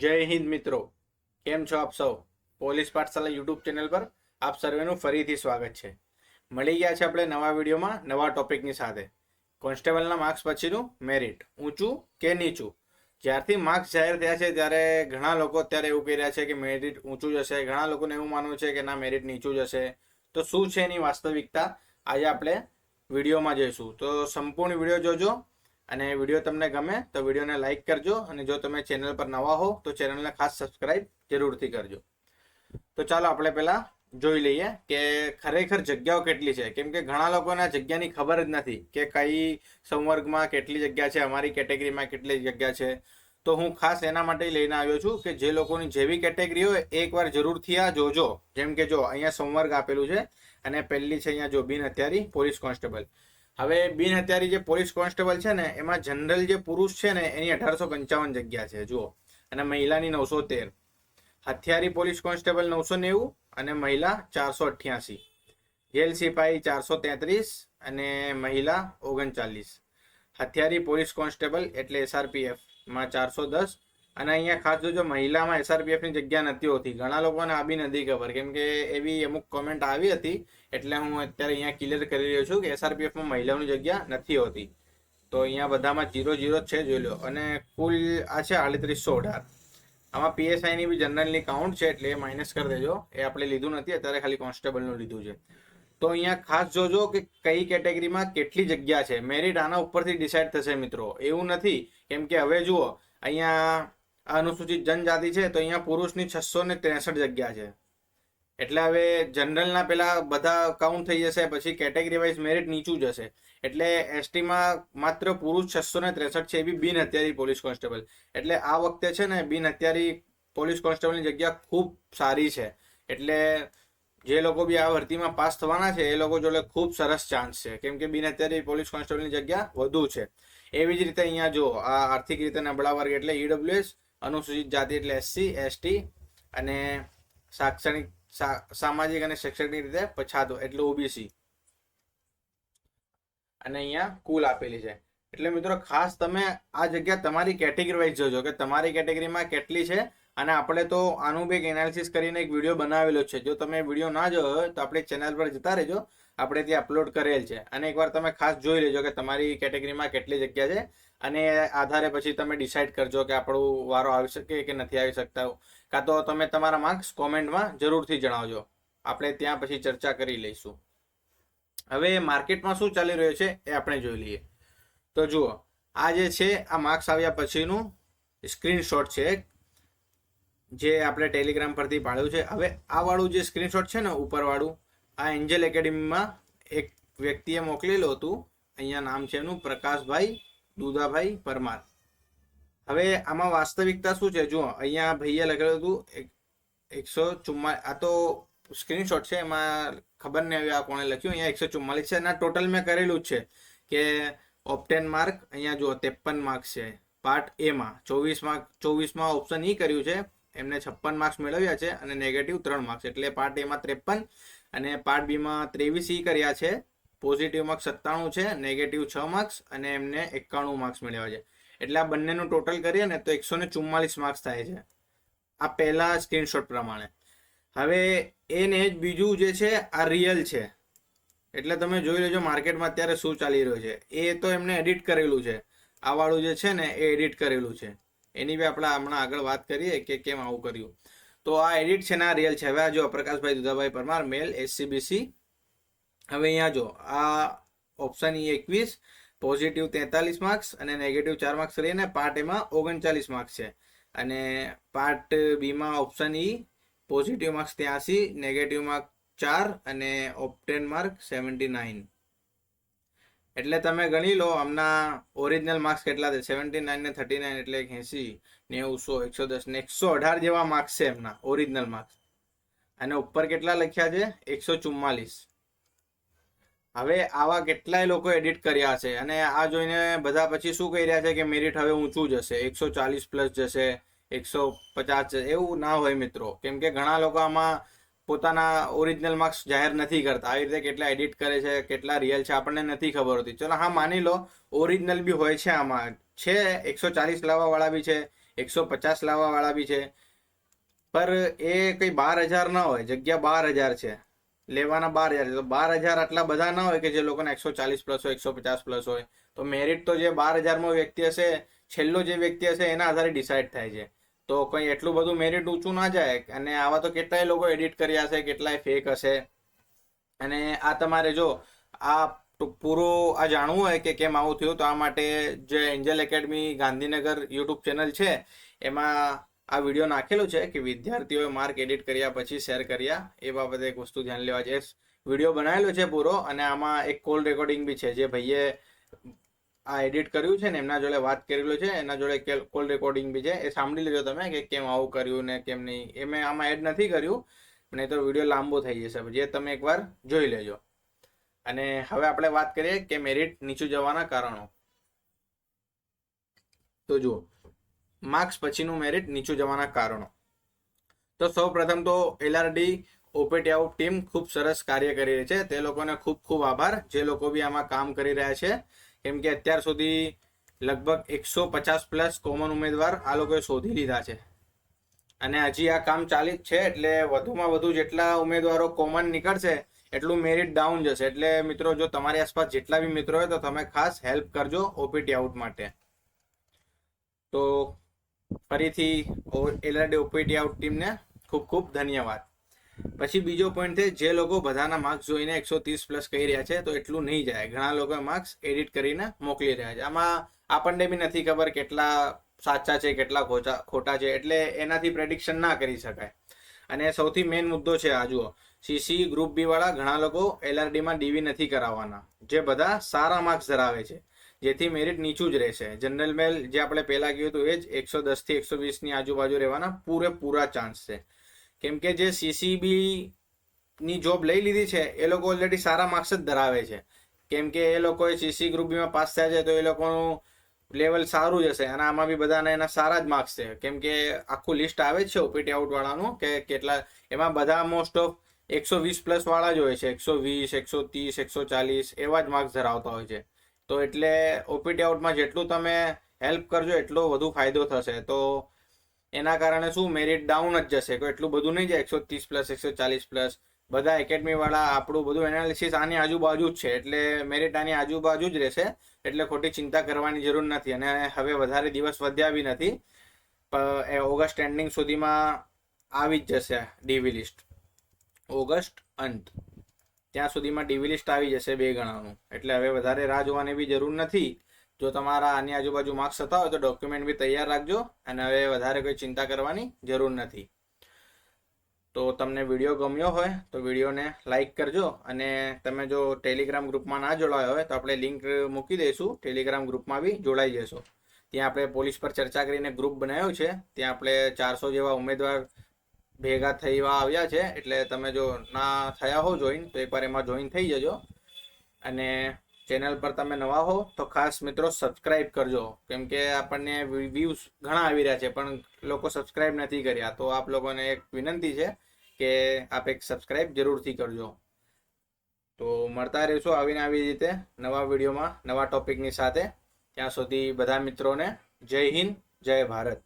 જય હિન્દ મિત્રો. કેમ છો આપ સૌ? પોલીસ પાઠશાલા યુટ્યુબ ચેનલ પર આપ સર્વેનું ફરીથી સ્વાગત છે. મળી ગયા છે આપણે નવા વિડીયોમાં નવા ટોપિકની સાથે. કોન્સ્ટેબલના માર્ક્સ પછીનું મેરિટ. ઊંચું કે નીચું? જ્યારથી માર્ક્સ જાહેર થયા છે ત્યારે ઘણા લોકો અત્યારે એવું કહી રહ્યા છે કે મેરિટ ઊંચું જશે ઘણા લોકોને એવું માનવું છે કે ના, મેરિટ નીચું જશે તો શું છે એની વાસ્તવિકતા? આજે આપણે વિડીયોમાં જોઈશું. તો સંપૂર્ણ વીડિયો જોજો. અને વીડિયો તમને ગમે તો વિડીયોને લાઇક કરજો અને જો તમે ચેનલ પર નવા હો તો ચેનલને ખાસ સબસ્ક્રાઇબ જરૂરથી કરજો. તો ચાલો આપણે પહેલાં જોઈ લઈએ કે ખરેખર જગ્યાઓ કેટલી છે. કેમ કે ઘણા લોકોને જગ્યાની ખબર જ નથી કે કઈ સંવર્ગમાં કેટલી જગ્યા છે, અમારી કેટેગરીમાં કેટલી જગ્યા છે. તો હું ખાસ એના માટે લઈને આવ્યો છું કે જે લોકોની જેવી કેટેગરી હોય એકવાર જરૂરથી આ જોજો. જેમ કે જો અહીંયા સંવર્ગ આપેલું છે અને પહેલી છે અહીંયા જો બિન હથિયારી પોલીસ કોન્સ્ટેબલ. હવે બિન હત્યારી જે પોલીસ કોન્સ્ટેબલ છે ને, એમાં જનરલ જે પુરુષ છે ને, એની અઢારસો પંચાવન જગ્યા છે, જુઓ. અને મહિલાની નવસો તેર. હથિયારી પોલીસ કોન્સ્ટેબલ નવસો નેવું અને મહિલા ચારસો અઠ્યાસી. જેલ સિપાહી ચારસો તેત્રીસ અને મહિલા ઓગણચાલીસ. હથિયારી પોલીસ કોન્સ્ટેબલ એટલે એસઆરપીએફમાં ચારસો દસ અને અહીંયા ખાસ જોજો, મહિલામાં એસઆરપીએફની જગ્યા નથી હોતી. ઘણા લોકોને આ બી નથી ખબર. કેમ કે એવી અમુક કોમેન્ટ આવી હતી, એટલે હું અત્યારે અહીંયા ક્લિયર કરી રહ્યો છું કે એસઆરપીએફમાં મહિલાઓની જગ્યા નથી હોતી. તો અહીંયા બધામાં જીરો જીરો છે, જોઈ લો. અને કુલ આ છે આડત્રીસો અઢાર. આમાં પીએસઆઈની બી જનરલની કાઉન્ટ છે, એટલે એ માઇનસ કરી દેજો. એ આપણે લીધું નથી, અત્યારે ખાલી કોન્સ્ટેબલનું લીધું છે. તો અહીંયા ખાસ જોજો કે કઈ કેટેગરીમાં કેટલી જગ્યા છે. મેરિટ આના ઉપરથી ડિસાઇડ થશે, મિત્રો. એવું નથી. કેમ કે હવે જુઓ, અહીંયા અનુસૂચિત જનજાતિ છે, તો અહીંયા પુરુષની છસો ને ત્રેસઠ જગ્યા છે. એટલે હવે જનરલના પેલા બધા કાઉન્ટ થઈ જશે, પછી કેટેગરી વાઇઝ મેરિટ નીચું જશે. એટલે એસટીમાં માત્ર પુરુષ છસો ને ત્રેસઠ છે, એ બી બિન હત્યારી પોલીસ કોન્સ્ટેબલ. એટલે આ વખતે છે ને બિન હત્યારી પોલીસ કોન્સ્ટેબલની જગ્યા ખૂબ સારી છે. એટલે જે લોકો બી આ ભરતીમાં પાસ થવાના છે, એ લોકો જોડે ખૂબ સરસ ચાન્સ છે. કેમ કે બિન અત્યારે પોલીસ કોન્સ્ટેબલની જગ્યા વધુ છે. એવી જ રીતે અહીંયા જો આ આર્થિક રીતે નબળા વર્ગ એટલે ઈડબ્લ્યુએસ અનુસૂચિત જાતિ એટલે એસસી એસટી અને શૈક્ષણિક સામાજિક અને શૈક્ષણિક રીતે પછાતો, એટલે ઓબીસી અને અહીંયા કુલ આપેલી છે. એટલે મિત્રો ખાસ તમે આ જગ્યા તમારી કેટેગરી વાઇઝ જોજો કે તમારી કેટેગરીમાં કેટલી છે અને આપણે તો આનું બી એનાલિસિસ કરીને એક વીડિયો બનાવેલો છે. જો તમે વીડિયો ના જોયો તો આપણે ચેનલ પર જતા રહેજો. આપણે ત્યાં અપલોડ કરેલ છે. અને એકવાર તમે ખાસ જોઈ લેજો કે તમારી કેટેગરીમાં કેટલી જગ્યા છે. અને આધારે પછી તમે ડિસાઇડ કરજો કે આપણું વારો આવી શકે કે નથી આવી શકતા. કાં તો તમે તમારા માર્ક્સ કોમેન્ટમાં જરૂરથી જણાવજો. આપણે ત્યાં પછી ચર્ચા કરી લઈશું. હવે માર્કેટમાં શું ચાલી રહ્યું છે એ આપણે જોઈ લઈએ. તો જુઓ, આ જે છે, આ માર્ક્સ આવ્યા પછીનું સ્ક્રીનશોટ છે જે આપણે ટેલિગ્રામ પરથી પાડ્યું છે. હવે આ વાળું જે સ્ક્રીનશોટ છે ને, ઉપરવાળું આ એન્જલ એકેડમીમાં એક વ્યક્તિએ મોકલેલું હતું. અહીંયા નામ છે એનું પ્રકાશભાઈ દુધાભાઈ પરમાર. હવે આમાં વાસ્તવિકતા શું છે? જુઓ, અહીંયા ભાઈએ લખેલું હતું એક- એકસો ચુમ્મા આ તો સ્ક્રીનશોટ છે, એમાં ખબર નહીં આવી આ કોણે લખ્યું. અહીંયા એકસો ચુમ્માલીસ છે. એના ટોટલ મેં કરેલું જ છે કે ઓપ્ટેન માર્ક અહીંયા જુઓ, ત્રેપન માર્ક છે. પાર્ટ એમાં ચોવીસ માર્ક ચોવીસમાં ઓપ્શન ઈ કર્યું છે. એમને છપ્પન માર્ક્સ મેળવ્યા છે અને નેગેટિવ ત્રણ માર્ક્સ એટલે પાર્ટ એમાં ત્રેપન અને પાર્ટ બીમાં ત્રેવીસ ઈ કર્યા છે. પોઝિટિવ માર્ક્સ સત્તાણું છે નેગેટિવ છ માર્ક્સ અને એમને એકાણું માર્ક્સ મેળવ્યા છે. એટલે આ બંનેનું ટોટલ કરીએ ને તો એકસો ને ચુમ્માલીસ માર્ક્સ થાય છે. આ પહેલા સ્ક્રીનશોટ પ્રમાણે. હવે એને જ બીજું જે છે, આ રિયલ છે. એટલે તમે જોઈ લેજો માર્કેટમાં અત્યારે શું ચાલી રહ્યું છે. એ તો એમને એડિટ કરેલું છે. આ વાળું જે છે ને, એ એડિટ કરેલું છે. એની બી આપણે હમણાં આગળ વાત કરીએ કે કેમ આવું કર્યું. તો આ એડિટ છે ને રિયલ છે. હવે આ જો પ્રકાશભાઈ દુધાભાઈ પરમાર, મેલ એસસીબીસી હવે અહીંયા જો, આ ઓપ્શન ઈ એકવીસ પોઝિટિવ તેતાલીસ માર્ક્સ અને નેગેટિવ ચાર માર્ક્સ રહીને પાર્ટ એમાં ઓગણચાલીસ માર્ક્સ છે. અને પાર્ટ બીમાં ઓપ્શન ઈ પોઝિટિવ માર્ક્સ ત્યાંસી નેગેટિવ માર્ક ચાર અને ઓપ્ટેન માર્ક સેવન્ટી નાઇન એટલે તમે ગણી લો હમણાં ઓરિજિનલ માર્ક્સ કેટલા છે? સેવન્ટી નાઇન ને થર્ટી નાઇન એટલે એસી નેવું સો એકસો દસ ને એકસો અઢાર જેવા માર્ક્સ છે એમના ઓરિજિનલ માર્ક્સ અને ઉપર કેટલા લખ્યા છે? એકસો ચુમ્માલીસ. હવે આવા કેટલાય લોકો એડિટ કર્યા છે અને આ જોઈને બધા પછી શું કહી રહ્યા છે કે મેરિટ હવે ઊંચું જશે, એકસો ચાલીસ પ્લસ જશે, એકસો પચાસ, એવું ના હોય મિત્રો. કેમ કે ઘણા લોકો આમાં પોતાના ઓરિજિનલ માર્ક્સ જાહેર નથી કરતા. આવી રીતે કેટલા એડિટ કરે છે, કેટલા રિયલ છે, આપણને નથી ખબર હોતી. ચલો, હા, માની લો ઓરિજિનલ બી હોય છે આમાં. છે, એકસો ચાલીસ લાવવાવાળા બી છે, એકસો પચાસ લાવવાવાળા બી છે. પર એ કંઈ બાર હજાર ના હોય, જગ્યા બાર હજાર છે. લેવાના બાર હજાર. તો બાર હજાર આટલા બધા ના હોય કે જે લોકોને એકસો ચાલીસ પ્લસ હોય, એકસો પચાસ પ્લસ હોય. તો મેરિટ તો જે બાર હજારમાં વ્યક્તિ હશે, છેલ્લો જે વ્યક્તિ હશે, એના આધારે ડિસાઇડ થાય છે. તો કંઈ એટલું બધું મેરિટ ઊંચું ના જાય અને આવા તો કેટલાય લોકો એડિટ કર્યા હશે, કેટલાય ફેક હશે. અને આ તમારે જો, આ પૂરું આ જાણવું હોય કે કેમ આવું થયું, તો આ માટે જે angel academy Gandhinagar YouTube channel છે, એમાં આ વીડિયો નાખેલો છે કે વિદ્યાર્થીઓએ માર્ક એડિટ કર્યા પછી શેર કર્યા, એ બાબતે એક વસ્તુ ધ્યાન લેવા છે. વીડિયો બનાવેલો છે પૂરો અને આમાં એક કોલ રેકોર્ડિંગ બી છે, જે ભાઈએ આ એડિટ કર્યું છે ને, એમના જોડે વાત કરેલું છે, એના જોડે કોલ રેકોર્ડિંગ બી છે, એ સાંભળી લેજો તમે કે કેમ આવું કર્યું ને કેમ નહીં. એ મેં આમાં એડ નથી કર્યું નહીં તો વીડિયો લાંબો થઈ જશે જે તમે એકવાર જોઈ લેજો. અને હવે આપણે વાત કરીએ કે મેરિટ નીચું જવાના કારણો. તો જુઓ માર્ક્સ પછીનું મેરિટ નીચું જવાના કારણો. તો સૌ પ્રથમ તો એલઆરડી ઓપેટી આઉટ ટીમ ખૂબ સરસ કાર્ય કરી રહી છે, તે લોકોને ખૂબ ખૂબ આભાર. જે લોકો બી આમાં કામ કરી રહ્યા છે કેમ કે અત્યાર સુધી લગભગ એકસો પચાસ પ્લસ કોમન ઉમેદવાર આ લોકોએ શોધી લીધા છે. અને હજી આ કામ ચાલી જ છે, એટલે વધુમાં વધુ જેટલા ઉમેદવારો કોમન નીકળશે, એટલું મેરિટ ડાઉન જશે. એટલે મિત્રો, જો તમારી આસપાસ જેટલા બી મિત્રો હોય તો તમે ખાસ હેલ્પ કરજો ઓપીટી આઉટ માટે. તો ફરીથી એલઆરડી ઓપીટી આઉટ ટીમને ખૂબ ખૂબ ધન્યવાદ. પછી બીજો પોઈન્ટ છે, જે લોકો બધાના માર્ક્સ જોઈને એકસો ત્રીસ પ્લસ કહી રહ્યા છે, તો એટલું નહીં જાય. ઘણા લોકો માર્ક્સ એડિટ કરીને મોકલી રહ્યા છે. આમાં આપણને બી નથી ખબર કેટલા સાચા છે, કેટલા ખોટા ખોટા છે, એટલે એનાથી પ્રેડિક્શન ના કરી શકાય. અને સૌથી મેઇન મુદ્દો છે આ, જુઓ. સીસી ગ્રુપ બી વાળા ઘણા લોકો એલઆરડીમાં ડીવી નથી કરાવવાના, જે બધા સારા માર્ક્સ ધરાવે છે, જેથી મેરિટ નીચું જ રહેશે. જનરલ મેલ જે આપણે પહેલા કહ્યું હતું એ જ એકસો દસથી એકસો વીસની આજુબાજુ રહેવાના પૂરેપૂરા ચાન્સ છે. કેમ કે જે સીસીબી ની જોબ લઈ લીધી છે, એ લોકો ઓલરેડી સારા માર્ક્સ જ ધરાવે છે. કેમ કે એ લોકોએ સીસી ગ્રુપ બીમાં પાસ થયા છે, તો એ લોકોનું લેવલ સારું જ હશે અને આમાં બી બધાને એના સારા જ માર્ક્સ છે. કેમ કે આખું લિસ્ટ આવે જ છે ઓપીટી આઉટ વાળાનું કે કેટલા, એમાં બધા મોસ્ટ ઓફ એકસો વીસ પ્લસ વાળા જ હોય છે. એકસો વીસ, એકસો ત્રીસ, એકસો ચાલીસ એવા જ માર્ક્સ ધરાવતા હોય છે. તો એટલે ઓપીટી આઉટમાં જેટલું તમે હેલ્પ કરજો, એટલો વધુ ફાયદો થશે. તો એના કારણે શું મેરિટ ડાઉન જ જશે. કોઈ એટલું બધું નહીં જાય. એકસો ત્રીસ પ્લસ એકસો ચાલીસ પ્લસ બધા એકેડમીવાળા આપણું બધું એનાલિસિસ આની આજુબાજુ જ છે. એટલે મેરિટ આની આજુબાજુ જ રહેશે. એટલે ખોટી ચિંતા કરવાની જરૂર નથી. અને હવે વધારે દિવસ વધ્યા બી નથી. ઓગસ્ટ એન્ડિંગ સુધીમાં આવી જ જશે ડીવી લિસ્ટ ઓગસ્ટ અંત. ત્યાં સુધીમાં ડીવી લિસ્ટ આવી જશે બે ગણાનું. એટલે હવે વધારે રાહ જોવાની બી જરૂર નથી. જો તમારા આની આજુબાજુ માર્ક્સ થતા હોય તો ડોક્યુમેન્ટ બી તૈયાર રાખજો અને હવે વધારે કોઈ ચિંતા કરવાની જરૂર નથી. તો તમને વીડિયો ગમ્યો હોય તો વિડીયોને લાઇક કરજો અને તમે જો ટેલિગ્રામ ગ્રુપમાં ના જોડાયો હોય તો આપણે લિંક મૂકી દઈશું. ટેલિગ્રામ ગ્રુપમાં બી જોડાઈ જશો. ત્યાં આપણે પોલીસ પર ચર્ચા કરીને ગ્રુપ બનાવ્યું છે. ત્યાં આપણે ચારસો જેવા ઉમેદવાર ભેગા થઈવા આવ્યા છે. એટલે તમે જો ના થયા હો જોઈન તો એકવાર એમાં જોઈન થઈ જજો. અને ચેનલ પર તમે નવા હો તો ખાસ મિત્રો સબસ્ક્રાઇબ કરજો. કેમ કે આપણને વ્યૂઝ ઘણા આવી રહ્યા છે, પણ લોકો સબસ્ક્રાઇબ નથી કર્યા. તો આપ લોકોને એક વિનંતી છે કે આપ એક સબસ્ક્રાઇબ જરૂરથી કરજો. તો મળતા રહીશું આવીને આવી રીતે નવા વિડીયોમાં, નવા ટોપિકની સાથે. ત્યાં સુધી બધા મિત્રોને જય હિન્દ, જય ભારત.